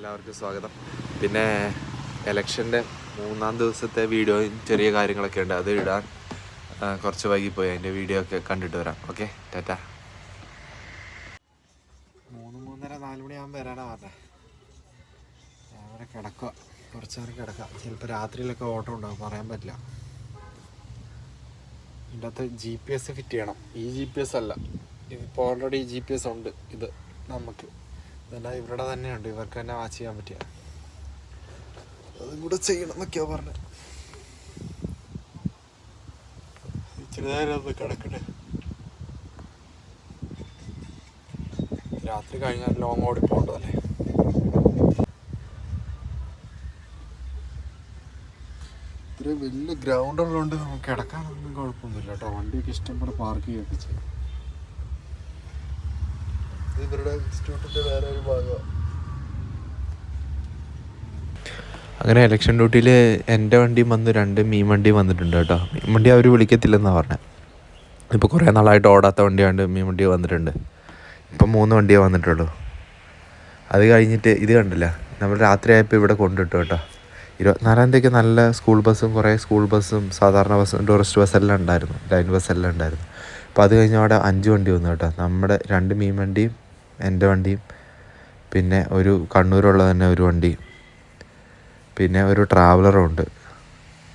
എല്ലാവർക്കും സ്വാഗതം. പിന്നെ എലക്ഷന്റെ മൂന്നാം ദിവസത്തെ വീഡിയോയും ചെറിയ കാര്യങ്ങളൊക്കെ ഉണ്ട്. അത് ഇടാൻ കുറച്ച് വൈകിപ്പോയി. അതിന്റെ വീഡിയോ ഒക്കെ കണ്ടിട്ട് വരാം. ഓക്കെ? ടാറ്റ. മൂന്ന് മൂന്നര നാല് മണിയാകുമ്പോൾ വരാനാ പറഞ്ഞത് അവിടെ കിടക്കുക കുറച്ച് നേരം കിടക്കാം. ചിലപ്പോൾ രാത്രിയിലൊക്കെ ഓട്ടം ഉണ്ടാകും പറയാൻ പറ്റില്ല. ഇതിന്റെ അകത്ത് ജി പി എസ് ഫിറ്റ് ചെയ്യണം. ഈ ജി പി എസ് അല്ല. ഇതിപ്പോൾ ഓൾറെഡി ജി പി എസ് ഉണ്ട്. ഇത് നമുക്ക്. ഇതെല്ലാം ഇവരുടെ തന്നെയുണ്ട്. ഇവർക്ക് തന്നെ വാച്ച് ചെയ്യാൻ പറ്റിയ. അതും കൂടെ ചെയ്യണം എന്നൊക്കെയാ പറഞ്ഞത് ഇച്ചിരി നേരം ഒന്ന് കിടക്കട്ടെ. രാത്രി കഴിഞ്ഞാൽ ലോങ് ഓടി പോകേണ്ടതല്ലേ? ഇത്രയും വലിയ ഗ്രൗണ്ട് ഉള്ളതുകൊണ്ട് നമുക്ക് കിടക്കാനൊന്നും കുഴപ്പമൊന്നുമില്ല കേട്ടോ. വണ്ടിയൊക്കെ ഇഷ്ടംപോലെ പാർക്ക് ചെയ്യുകയൊക്കെ ചെയ്യും വേറെ ഒരു അങ്ങനെ ഇലക്ഷൻ ഡ്യൂട്ടിയിൽ എന്റെ വണ്ടിയും വന്ന് രണ്ട് മീൻ വണ്ടിയും വന്നിട്ടുണ്ട് കേട്ടോ. മീൻ വണ്ടി അവർ വിളിക്കത്തില്ലെന്നാണ് പറഞ്ഞത് ഇപ്പോൾ കുറേ നാളായിട്ട് ഓടാത്ത വണ്ടിയാണ്ട് മീൻ വണ്ടി വന്നിട്ടുണ്ട്. ഇപ്പം മൂന്ന് വണ്ടിയേ വന്നിട്ടുള്ളൂ. അത് കഴിഞ്ഞിട്ട് ഇത് കണ്ടില്ല? നമ്മൾ രാത്രിയായപ്പോൾ ഇവിടെ കൊണ്ടിട്ടു കേട്ടോ. ഇരുപത്തിനാലാം തീയതിക്ക് നല്ല സ്കൂൾ ബസ്സും കുറേ സ്കൂൾ ബസ്സും സാധാരണ ബസ്സും ടൂറിസ്റ്റ് ബസ്സെല്ലാം ഉണ്ടായിരുന്നു. ലൈൻ ബസ്സെല്ലാം ഉണ്ടായിരുന്നു. അപ്പോൾ അത് കഴിഞ്ഞ് അവിടെ അഞ്ച് വണ്ടി വന്നു കേട്ടോ. നമ്മുടെ രണ്ട് മീൻ വണ്ടിയും എന്റെ വണ്ടിയും. പിന്നെ ഒരു കണ്ണൂരുള്ള തന്നെ ഒരു വണ്ടി പിന്നെ ഒരു ട്രാവലറും ഉണ്ട്.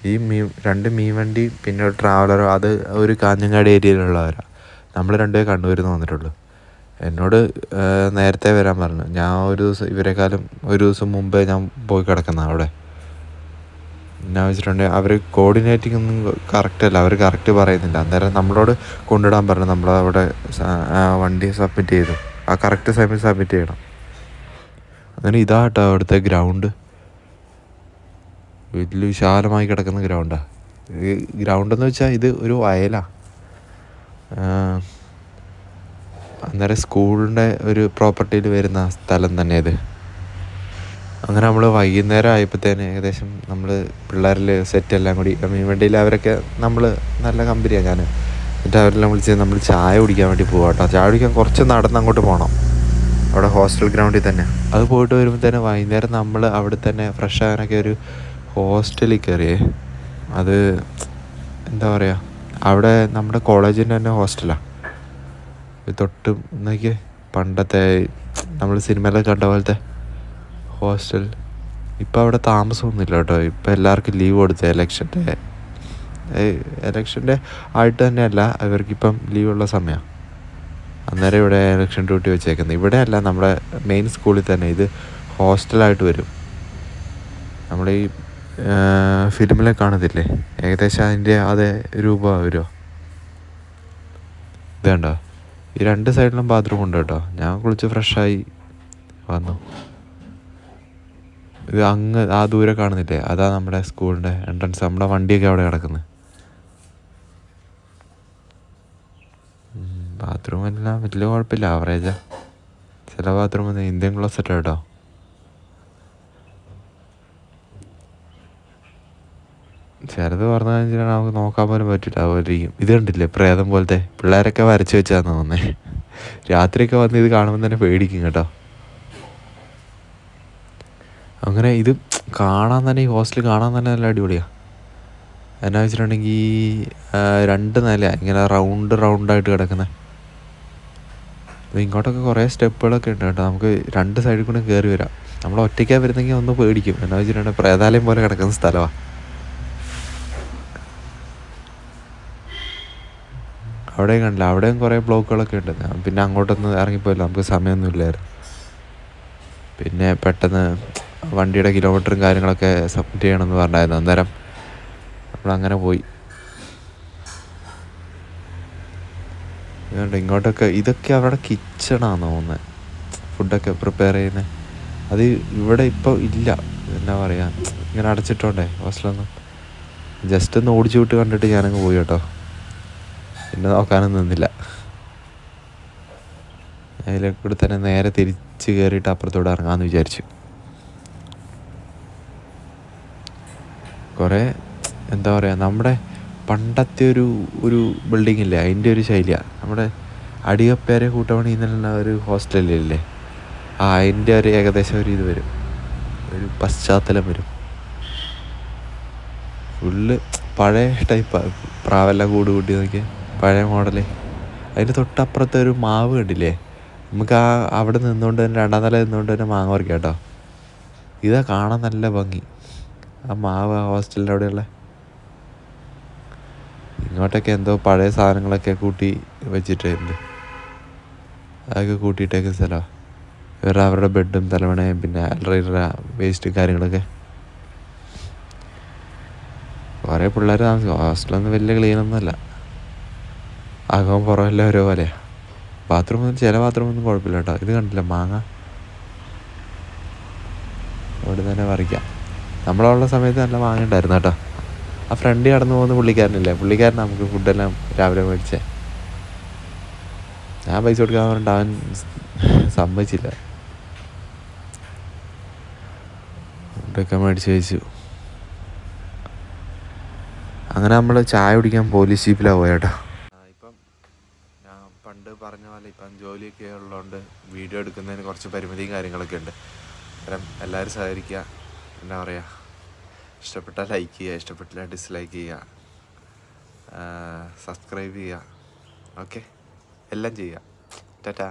ഈ മീൻ രണ്ട് മീൻ വണ്ടി പിന്നെ ഒരു ട്രാവലറും അത് ഒരു കാഞ്ഞങ്ങാട് ഏരിയയിലുള്ളവരാണ് നമ്മൾ രണ്ടുപേർ കണ്ണൂരിൽ നിന്ന് വന്നിട്ടുള്ളൂ. എന്നോട് നേരത്തെ വരാൻ പറഞ്ഞു. ഞാൻ ഒരു ദിവസം ഇവരെക്കാളും ഒരു ദിവസം മുമ്പേ ഞാൻ പോയി കിടക്കുന്ന അവിടെ. എന്നാ വെച്ചിട്ടുണ്ടെങ്കിൽ അവർ കോർഡിനേറ്റിംഗ് ഒന്നും കറക്റ്റ് അല്ല. അവർ കറക്റ്റ് പറയുന്നില്ല. അന്നേരം നമ്മളോട് കൊണ്ടിടാൻ പറഞ്ഞു. നമ്മളവിടെ വണ്ടി സബ്മിറ്റ് ചെയ്തു. ആ കറക്റ്റ് സമയം സബ്മിറ്റ് ചെയ്യണം. അങ്ങനെ ഇതാ കേട്ടോ അവിടുത്തെ ഗ്രൗണ്ട് വലിയ വിശാലമായി കിടക്കുന്ന ഗ്രൗണ്ടാണ് ഈ ഗ്രൗണ്ട് എന്ന് വെച്ചാൽ ഇത് ഒരു വയലാണ് അന്നേരം സ്കൂളിന്റെ ഒരു പ്രോപ്പർട്ടിയിൽ വരുന്ന സ്ഥലം തന്നെ ഇത് അങ്ങനെ നമ്മൾ വൈകുന്നേരം ആയപ്പോഴത്തേന് ഏകദേശം നമ്മൾ പിള്ളേരിൽ സെറ്റ് എല്ലാം കൂടി. മീൻ വണ്ടിയിൽ അവരൊക്കെ നമ്മൾ നല്ല കമ്പനിയാണ് ഞാൻ എന്നിട്ട് അവരെല്ലാം വിളിച്ച് നമ്മൾ ചായ കുടിക്കാൻ വേണ്ടി പോകാം കേട്ടോ ചായ കുടിക്കാൻ കുറച്ച് നടന്ന് അങ്ങോട്ട് പോകണം അവിടെ ഹോസ്റ്റൽ ഗ്രൗണ്ടിൽ തന്നെ. അത് പോയിട്ട് വരുമ്പോൾ തന്നെ വൈകുന്നേരം നമ്മൾ അവിടെ തന്നെ ഫ്രഷ് ആകാനൊക്കെ ഒരു ഹോസ്റ്റലിൽ കയറിയേ അത് എന്താ പറയുക അവിടെ നമ്മുടെ കോളേജിന്റെ തന്നെ ഹോസ്റ്റലാണ് തൊട്ട് നോക്കിയേ പണ്ടത്തെ നമ്മൾ സിനിമയിലൊക്കെ കണ്ട പോലത്തെ ഹോസ്റ്റൽ ഇപ്പോൾ അവിടെ താമസമൊന്നുമില്ല കേട്ടോ ഇപ്പോൾ എല്ലാവർക്കും ലീവ് കൊടുത്തേ എലക്ഷന്റെ എലക്ഷന്റെ ആയിട്ട് തന്നെയല്ല അവർക്കിപ്പം ലീവുള്ള സമയമാണ് അന്നേരം ഇവിടെ എലക്ഷൻ ഡ്യൂട്ടി വെച്ചേക്കുന്നത് ഇവിടെ അല്ല നമ്മുടെ മെയിൻ സ്കൂളിൽ തന്നെ ഇത് ഹോസ്റ്റലായിട്ട് വരും. നമ്മൾ ഈ ഫിലിമിലെ കാണത്തില്ലേ? ഏകദേശം അതിന്റെ അതേ രൂപ വരുമോ ഇത് കണ്ടോ? ഈ രണ്ട് സൈഡിലും ബാത്റൂം ഉണ്ട് കേട്ടോ. ഞാൻ കുളിച്ച് ഫ്രഷായി വന്നു. ഇത് അങ്ങ് ആ ദൂരെ കാണുന്നില്ലേ? അതാ നമ്മുടെ സ്കൂളിന്റെ എൻട്രൻസ് നമ്മുടെ വണ്ടിയൊക്കെ അവിടെ കിടക്കുന്നത് ബാത്റൂം എല്ലാം വലിയ കുഴപ്പമില്ല. ആവറേജാ ചില ബാത്റൂം ഇന്ത്യൻ ക്ലോസറ്റ് കേട്ടോ ചിലത് പറഞ്ഞു കഴിഞ്ഞാൽ നമുക്ക് നോക്കാൻ പോലും പറ്റില്ല. അവരിക്കും ഇത് കണ്ടില്ലേ? പ്രേതം പോലത്തെ. പിള്ളേരൊക്കെ വരച്ച് വെച്ചാന്ന് തോന്നേ രാത്രിയൊക്കെ വന്ന് ഇത് കാണുമ്പോൾ തന്നെ പേടിക്കും കേട്ടോ. അങ്ങനെ ഇത് കാണാൻ തന്നെ ഈ ഹോസ്റ്റൽ കാണാൻ തന്നെ നല്ല അടിപൊളിയാണ് എന്നാ വെച്ചിട്ടുണ്ടെങ്കിൽ രണ്ട് നില ഇങ്ങനെ റൗണ്ട് റൗണ്ടായിട്ട് കിടക്കുന്നത് ഇങ്ങോട്ടൊക്കെ കുറേ സ്റ്റെപ്പുകളൊക്കെ ഉണ്ട് കേട്ടോ. നമുക്ക് രണ്ട് സൈഡിൽ കൂടെ കയറി വരാം. നമ്മൾ ഒറ്റയ്ക്കാണ് വരുന്നെങ്കിൽ ഒന്ന് പേടിക്കും. എന്നാ വെച്ചിട്ടുണ്ടെങ്കിൽ പ്രേതാലയം പോലെ കിടക്കുന്ന സ്ഥലമാണ് അവിടെയും കണ്ടില്ല. അവിടെയും കുറേ ബ്ലോക്കുകളൊക്കെ ഉണ്ട്. പിന്നെ അങ്ങോട്ടൊന്നും ഇറങ്ങിപ്പോയില്ല. നമുക്ക് സമയമൊന്നും ഇല്ലായിരുന്നു. പിന്നെ പെട്ടെന്ന് വണ്ടിയുടെ കിലോമീറ്ററും കാര്യങ്ങളൊക്കെ സബ്മിറ്റ് ചെയ്യണമെന്ന് പറഞ്ഞായിരുന്നു. അന്നേരം നമ്മളങ്ങനെ പോയി. ഇതുകൊണ്ട് ഇങ്ങോട്ടൊക്കെ ഇതൊക്കെ അവിടെ കിച്ചണാന്ന് തോന്നുന്നത് ഫുഡൊക്കെ പ്രിപ്പയർ ചെയ്യുന്നത് അത് ഇവിടെ ഇപ്പോൾ ഇല്ല. എന്നാ പറയുക ഇങ്ങനെ അടച്ചിട്ടോണ്ടേ ഹോസ്റ്റലൊന്നും. ജസ്റ്റ് ഒന്ന് ഓടിച്ചു വിട്ട് കണ്ടിട്ട് ഞാനങ്ങ് പോയി കേട്ടോ. പിന്നെ നോക്കാനൊന്നും നിന്നില്ല. അതിലെ കൂടെ തന്നെ നേരെ തിരിച്ച് കയറിയിട്ട് അപ്പുറത്തോടെ ഇറങ്ങാമെന്ന് വിചാരിച്ചു. കുറേ എന്താ പറയുക നമ്മുടെ പണ്ടത്തെ ഒരു ഒരു ബിൽഡിംഗ് ഇല്ലേ? അതിന്റെ ഒരു ശൈലിയാണ് നമ്മുടെ അടിയപ്പേരെ കൂട്ടമണി എന്നുള്ള ഒരു ഹോസ്റ്റലില്ലേ? ആ അതിന്റെ ഒരു ഏകദേശം ഒരു ഇത് വരും. ഒരു പശ്ചാത്തലം വരും. ഫുള്ള് പഴയ ടൈപ്പാണ് പ്രാവെല്ലാം കൂട് കൂട്ടി നോക്കിയ. പഴയ മോഡൽ. അതിന്റെ തൊട്ടപ്പുറത്തെ ഒരു മാവ് കണ്ടില്ലേ? നമുക്ക് ആ അവിടെ നിന്നുകൊണ്ട് തന്നെ രണ്ടാം നില നിന്നുകൊണ്ട് തന്നെ മാങ്ങ പറിക്കാം കേട്ടോ. ഇതാ കാണാൻ നല്ല ഭംഗി. ആ മാവ് ആ ഹോസ്റ്റലിന്റെ അവിടെയുള്ള ഇങ്ങോട്ടൊക്കെ എന്തോ പഴയ സാധനങ്ങളൊക്കെ കൂട്ടി വെച്ചിട്ടുണ്ട്. അതൊക്കെ കൂട്ടിയിട്ടേക്ക് സ്ഥലമാണ് ഇവരുടെ അവരുടെ ബെഡും തലവണയും പിന്നെ അലറ വേസ്റ്റ് കാര്യങ്ങളൊക്കെ. കുറേ പിള്ളേർ താമസിക്കും. ഹോസ്റ്റലൊന്നും വലിയ ക്ലീനൊന്നുമല്ല അകവും പുറമെല്ലാം ഓരോ പോലെയാണ് ബാത്റൂമൊന്നും ചില ബാത്റൂമൊന്നും കുഴപ്പമില്ല കേട്ടോ. ഇത് കണ്ടില്ല? മാങ്ങ. ഇവിടെ തന്നെ പറിക്കാം. നമ്മളുള്ള സമയത്ത് നല്ല മാങ്ങ ഉണ്ടായിരുന്നു കേട്ടോ. ആ ഫ്രണ്ട് കടന്നു പോകുന്ന പുള്ളിക്കാരനില്ലേ? പുള്ളിക്കാരൻ നമുക്ക് ഫുഡെല്ലാം രാവിലെ മേടിച്ചേ. ഞാൻ പൈസ കൊടുക്കാൻ പറഞ്ഞിട്ട് അവൻ സമ്മതിച്ചില്ല. ഫുഡൊക്കെ മേടിച്ച് കഴിച്ചു. അങ്ങനെ നമ്മൾ ചായ കുടിക്കാൻ പോലീസ് ജീപ്പിലാണ് പോയേട്ടോ. ഞാൻ പണ്ട് പറഞ്ഞ പോലെ ഇപ്പം ജോലിയൊക്കെ ഉള്ളതുകൊണ്ട് വീഡിയോ എടുക്കുന്നതിന് കുറച്ച് പരിമിതിയും കാര്യങ്ങളൊക്കെ ഉണ്ട്. അന്നേരം എല്ലാവരും സഹകരിക്കുക എന്താ പറയുക ഇഷ്ടപ്പെട്ടാൽ ലൈക്ക് ചെയ്യുക ഇഷ്ടപ്പെട്ടില്ല ഡിസ്ലൈക്ക് ചെയ്യുക സബ്സ്ക്രൈബ് ചെയ്യുക. ഓക്കെ എല്ലാം ചെയ്യുക. ടാറ്റാ.